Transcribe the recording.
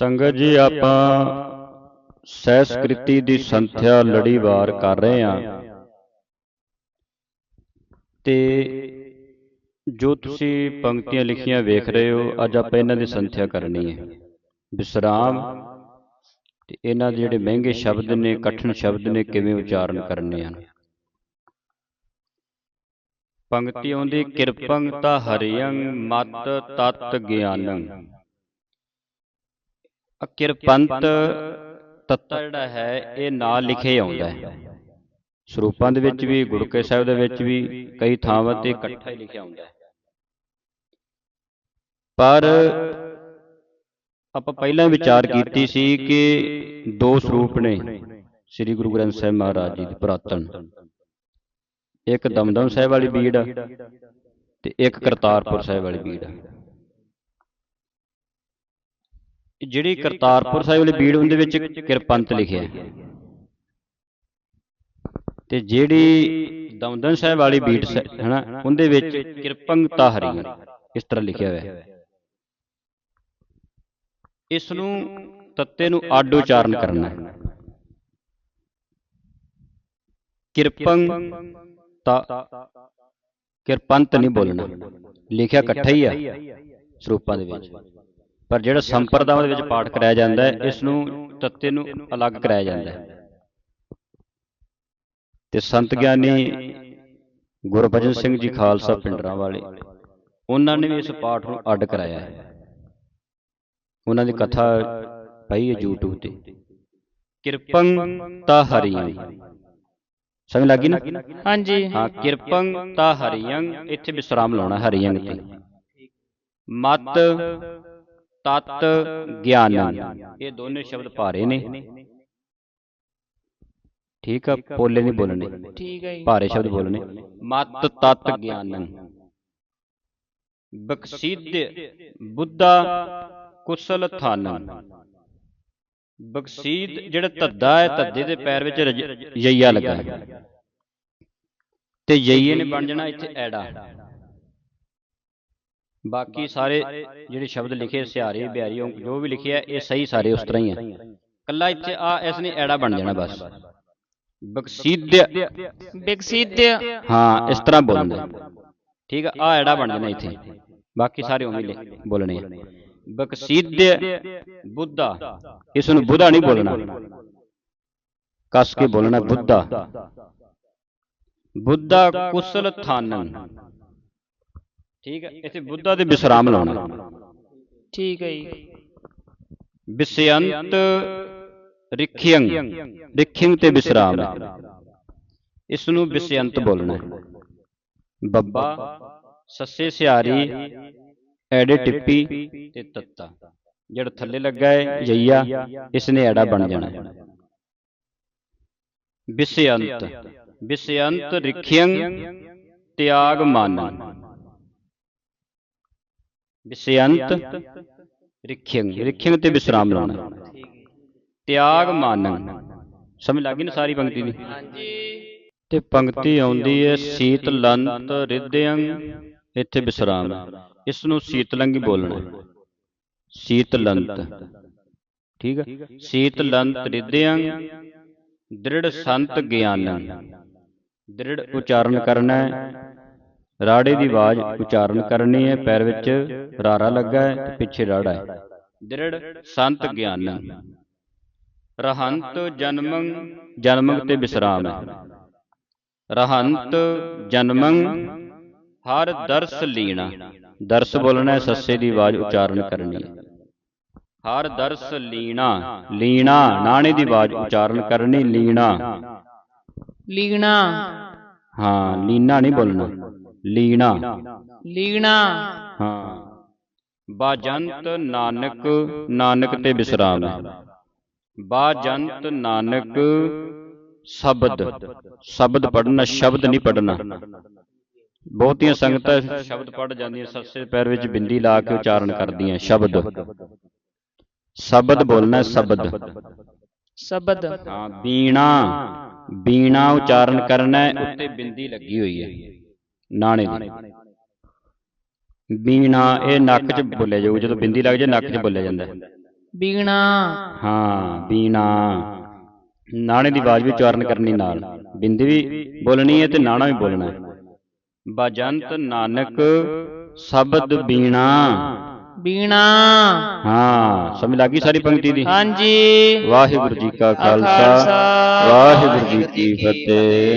ਸੰਗਤ ਜੀ, ਆਪਾਂ ਸਹਿਸਕ੍ਰਿਤੀ ਦੀ ਸੰਥਿਆ ਲੜੀਵਾਰ ਕਰ ਰਹੇ ਹਾਂ। ਤੇ ਜੋ ਤੁਸੀਂ ਪੰਕਤੀਆਂ ਲਿਖੀਆਂ ਵੇਖ ਰਹੇ ਹੋ, ਅੱਜ ਆਪਾਂ ਇਹਨਾਂ ਦੀ ਸੰਥਿਆ ਕਰਨੀ ਹੈ। ਵਿਸਰਾਮ ਤੇ ਇਹਨਾਂ ਦੇ ਜਿਹੜੇ ਮਹਿੰਗੇ ਸ਼ਬਦ ਨੇ, ਕਠਿਨ ਸ਼ਬਦ ਨੇ, ਕਿਵੇਂ ਉਚਾਰਨ ਕਰਨੇ ਹਨ। ਪੰਕਤੀ ਆਉਂਦੀ ਕਿਰਪੰ ਤਾ ਹਰਿਯੰ, ਮਤ ਤਤ ਗਿਆਨੰ। ਅਕਿਰਪੰਤ ਤੱਤਾ ਜਿਹੜਾ ਹੈ ਇਹ ਨਾਲ ਲਿਖੇ ਆਉਂਦਾ ਹੈ। ਸਰੂਪਾਂ ਦੇ ਵਿੱਚ ਵੀ ਗੁਰਕੇ ਸਾਹਿਬ ਦੇ ਵਿੱਚ ਵੀ ਕਈ ਥਾਵਾਂ ਤੇ ਇਕੱਠਾ ਹੀ ਲਿਖਿਆ ਹੁੰਦਾ ਹੈ। ਪਰ ਆਪਾਂ ਪਹਿਲਾਂ ਵਿਚਾਰ ਕੀਤੀ ਸੀ ਕਿ ਦੋ ਸਰੂਪ ਨੇ ਸ੍ਰੀ ਗੁਰੂ ਗ੍ਰੰਥ ਸਾਹਿਬ ਮਹਾਰਾਜ ਜੀ ਦੇ ਪੁਰਾਤਨ। ਇੱਕ ਦਮਦਮ ਸਾਹਿਬ ਵਾਲੀ ਬੀੜ ਤੇ ਇੱਕ ਕਰਤਾਰਪੁਰ ਸਾਹਿਬ ਵਾਲੀ ਬੀੜ ਆ ਜਿਹੜੀ ਕਰਤਾਰਪੁਰ ਸਾਹਿਬ ਵਾਲੀ ਬੀੜ ਉਹਦੇ ਵਿੱਚ ਕਿਰਪੰਤ ਲਿਖਿਆ ਤੇ ਜਿਹੜੀ ਦਮਦਮ ਸਾਹਿਬ ਵਾਲੀ ਬੀੜ ਹੈ ਨਾ ਉਹਦੇ ਵਿੱਚ ਕਿਰਪੰਗਤਾ ਹਰੀ ਇਸ ਤਰ੍ਹਾਂ ਲਿਖਿਆ ਹੋਇਆ ਹੈ। ਇਸ ਨੂੰ ਤੱਤੇ ਨੂੰ ਅੱਡ ਉਚਾਰਨ ਕਰਨਾ ਹੈ। ਕਿਰਪੰ ਤਾ ਕਿਰਪੰਤ ਨਹੀਂ ਬੋਲਣਾ। ਲਿਖਿਆ ਇਕੱਠਾ ਹੀ ਆ। ਸਰੂਪਾਂ ਦੇ ਵਿੱਚ। ਪਰ ਜਿਹੜਾ ਸੰਪਰਦਾਵਾਂ ਦੇ ਵਿੱਚ ਪਾਠ ਕਰਾਇਆ ਜਾਂਦਾ ਹੈ ਇਸ ਨੂੰ ਤੱਤੇ ਨੂੰ ਅਲੱਗ ਕਰਾਇਆ ਜਾਂਦਾ ਹੈ। ਤੇ ਸੰਤ ਗਿਆਨੀ ਗੁਰਬਚਨ ਸਿੰਘ ਜੀ ਖਾਲਸਾ ਪਿੰਡਰਾਂ ਵਾਲੇ ਉਹਨਾਂ ਨੇ ਵੀ ਇਸ ਪਾਠ ਨੂੰ ਅੱਡ ਕਰਾਇਆ ਹੈ। ਉਹਨਾਂ ਦੀ ਕਥਾ ਪਈ ਹੈ YouTube ਤੇ। ਕਿਰਪੰ ਤਾ। ਹਰੀਆਂ। ਸਮਝ ਲੱਗੀ ਨਾ? ਹਾਂਜੀ। ਹਾਂ ਕਿਰਪੰ ਤਾ ਹਰੀਆਂ ਇੱਥੇ ਵਿਸਰਾਮ ਲਾਉਣਾ ਹਰੀਆਂ ਤੇ ਮਤ ਤਤ ਗਿਆਨੰ ਇਹ ਦੋਨੇ ਸ਼ਬਦ ਭਾਰੇ ਨੇ। ਠੀਕ ਆ ਪੋਲੇ ਨਹੀਂ ਬੋਲਣੇ। ਠੀਕ ਹੈ ਭਾਰੇ ਸ਼ਬਦ ਬੋਲਣੇ। ਮਤ ਤਤ ਗਿਆਨੰ। ਬਖਸ਼ਿਦ ਬੁੱਧਾ ਕੁਸਲ ਥਾਨੰ। ਬਖਸ਼ੀਦ ਜਿਹੜਾ ਧੱਦਾ ਹੈ ਧੱਦੇ ਦੇ ਪੈਰ ਵਿੱਚ ਯਈਆ ਲੱਗਾ ਹੈ। ਤੇ ਯਈਏ ਨੇ ਬਣ ਜਾਣਾ ਇੱਥੇ ਐੜਾ। ਬਾਕੀ ਸਾਰੇ ਜਿਹੜੇ ਸ਼ਬਦ ਲਿਖੇ ਸਿਹਾਰੇ ਬਿਹਾਰੀ ਜੋ ਵੀ ਲਿਖਿਆ ਇਹ ਸਹੀ ਸਾਰੇ ਉਸ ਤਰ੍ਹਾਂ ਹੀ ਆ। ਕੱਲਾ ਇੱਥੇ ਆ ਇਸ ਨੇ ਐੜਾ ਬਣ ਜਾਣਾ ਬਸ। ਬਖਸ਼ੀਦ ਵਿਕਸਿਤ ਹਾਂ ਇਸ ਤਰ੍ਹਾਂ ਬੋਲਣਾ ਠੀਕ ਆ ਆ ਐੜਾ ਬਣ ਜਾਣਾ ਇੱਥੇ। ਬਾਕੀ ਸਾਰੇ ਉਵੇਂ ਹੀ ਲਿਖ- ਬੋਲਣੇ ਆ। ਬਖਸ਼ੀਦ ਬੁੱਧਾ। ਇਸ ਨੂੰ ਬੁੱਧਾ ਨਹੀਂ ਬੋਲਣਾ। ਕਸ ਕੇ ਬੋਲਣਾ ਬੁੱਧਾ। ਬੁੱਧਾ। ਕੁਸਲ ਥਾਨੰ। ਠੀਕ ਹੈ ਇੱਥੇ ਬੁੱਧਾ ਦੇ ਵਿਸਰਾਮ ਲਾਉਣਾ। ਠੀਕ ਹੈ ਜੀ। ਵਿਸਯੰਤ ਰਿਖਿਯੰ ਰਿਖਿਯੰ ਤੇ ਵਿਸਰਾਮ। ਇਸ ਨੂੰ ਵਿਸਯੰਤ ਬੋਲਣਾ ਬੱਬਾ ਸੱਸੇ ਸਿਆਰੀ ਐੜੇ ਟਿੱਪੀ ਤੇ ਤੱਤਾ। ਜਿਹੜਾ ਥੱਲੇ ਲੱਗਾ ਹੈ ਯਈਆ ਇਸ ਨੇ ਐੜਾ ਬਣ ਜਾਣਾ। ਹੈ ਵਿਸਯੰਤ ਵਿਸਯੰਤ ਰਿਖਿਯੰ ਤਿਆਗ ਮਾਨੰ ਵਿਸਯੰਤ ਰਿਖਿਯੰ ਰਿਖਿਯੰ ਤੇ ਵਿਸਰਾਮ ਲਾਉਣਾ। ਤਿਆਗ ਮਾਨੰ। ਸਮਝ ਲੱਗੀ ਨਾ ਸਾਰੀ ਪੰਕਤੀ ਦੀ? ਹਾਂਜੀ। ਤੇ ਪੰਕਤੀ ਆਉਂਦੀ ਹੈ ਸੀਤਲੰਤ ਰਿਦਯੰ ਇੱਥੇ ਵਿਸਰਾਮ। ਇਸ ਨੂੰ ਸੀਤਲੰਗ ਬੋਲਣਾ। ਸੀਤਲੰਤ। ਠੀਕ ਹੈ ਸੀਤਲੰਤ ਰਿਦਯੰ ਦ੍ਰਿੜ ਸੰਤ ਗਿਆਨੰ। ਦ੍ਰਿੜ ਉਚਾਰਨ ਕਰਨਾ ਹੈ ਰਾੜੇ ਦੀ ਆਵਾਜ਼ ਉਚਾਰਨ ਕਰਨੀ ਹੈ ਪੈਰ ਵਿੱਚ ਰਾਰਾ ਲੱਗਾ ਹੈ ਤੇ ਪਿੱਛੇ ਰਾੜਾ ਹੈ। ਦ੍ਰਿੜ ਸੰਤ ਗਿਆਨੰ। ਰਹੰਤ ਜਨਮੰ ਜਨਮੰ ਤੇ ਵਿਸਰਾਮ ਹੈ। ਰਹੰਤ ਜਨਮੰ ਹਰ ਦਰਸ ਲੀਣਾ। ਦਰਸ ਬੋਲਣਾ ਹੈ ਸੱਸੇ ਦੀ ਆਵਾਜ਼ ਉਚਾਰਨ ਕਰਨੀ ਹੈ। ਹਰ ਦਰਸ ਲੀਣਾ। ਲੀਣਾ। ਨਾਣੇ ਦੀ ਆਵਾਜ਼ ਉਚਾਰਨ ਕਰਨੀ ਲੀਣਾ। ਲੀਣਾ। ਹਾਂ ਲੀਨਾ ਨਹੀਂ ਬੋਲਣਾ। ਲੀਣਾ। ਲੀਣਾ। ਹਾਂ। ਬਾਜੰਤ ਨਾਨਕ ਨਾਨਕ ਤੇ ਵਿਸਰਾਮ ਹੈ ਬਾਜੰਤ ਨਾਨਕ ਸ਼ਬਦ। ਸ਼ਬਦ ਪੜਨਾ ਸ਼ਬਦ ਨਹੀਂ ਪੜਨਾ ਬਹੁਤੀਆਂ ਸੰਗਤਾਂ ਸ਼ਬਦ ਪੜ ਜਾਂਦੀਆਂ ਸੱਸੇ ਪੈਰ ਵਿੱਚ ਬਿੰਦੀ ਲਾ ਕੇ ਉਚਾਰਨ ਕਰਦੀਆਂ ਸ਼ਬਦ। ਸ਼ਬਦ ਬੋਲਣਾ ਸ਼ਬਦ। ਸ਼ਬਦ। ਹਾਂ ਬੀਣਾ। ਬੀਣਾ ਉਚਾਰਨ ਕਰਨਾ ਉੱਤੇ ਬਿੰਦੀ ਲੱਗੀ ਹੋਈ ਹੈ। ਨਾਣੇ ਦੀ। ਬੀਣਾ ਇਹ ਨੱਕ 'ਚ ਬੋਲਿਆ ਜਾਊ ਜਦੋਂ ਬਿੰਦੀ ਲੱਗ ਜਾਏ ਨੱਕ 'ਚ ਬੋਲਿਆ ਜਾਂਦਾ ਹੈ। ਬੀਣਾ। ਹਾਂ ਬੀਣਾ। ਨਾਣੇ ਦੀ ਆਵਾਜ਼ ਵੀ ਉਚਾਰਨ ਕਰਨੀ ਨਾਲ। ਬਿੰਦੀ ਵੀ ਬੋਲਣੀ ਹੈ ਤੇ ਨਾਣਾ ਵੀ ਬੋਲਣਾ ਹੈ। ਬਜੰਤ ਨਾਨਕ ਸ਼ਬਦ ਬੀਣਾ। ਬੀਣਾ। ਹਾਂ ਸਮਝ ਲੱਗੀ ਸਾਰੀ ਪੰਕਤੀ ਦੀ? ਹਾਂਜੀ। ਵਾਹਿਗੁਰੂ ਜੀ ਕਾ ਖਾਲਸਾ, ਵਾਹਿਗੁਰੂ ਜੀ ਕੀ ਫਤਿਹ।